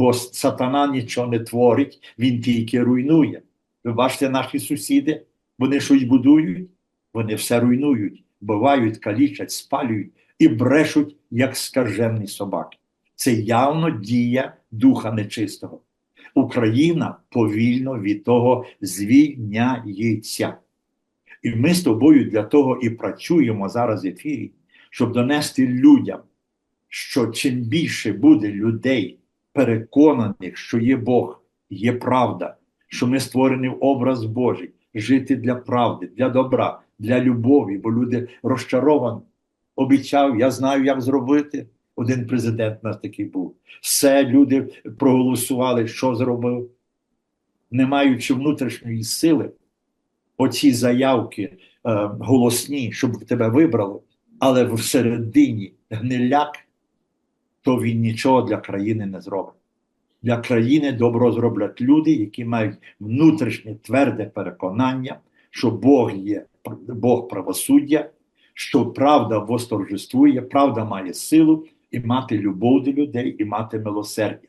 бо сатана нічого не творить, він тільки руйнує. Ви бачите, наші сусіди, вони щось будують, вони все руйнують, бувають, калічать, спалюють і брешуть, як скажені собаки. Це явно дія духа нечистого. Україна повільно від того звільняється. І ми з тобою для того і працюємо зараз в ефірі, щоб донести людям, що чим більше буде людей, переконаних, що є Бог, є правда, що ми створені в образ Божий, жити для правди, для добра, для любові, бо люди розчаровані. Обіцяв, я знаю, як зробити. Один президент у нас такий був. Все люди проголосували, що зробив, не маючи внутрішньої сили, оці заявки е, голосні, щоб тебе вибрали, але всередині гниляк, то він нічого для країни не зробить. Для країни добро зроблять люди, які мають внутрішнє тверде переконання, що Бог є Бог правосуддя, що правда восторжествує, правда має силу і мати любов до людей, і мати милосердя.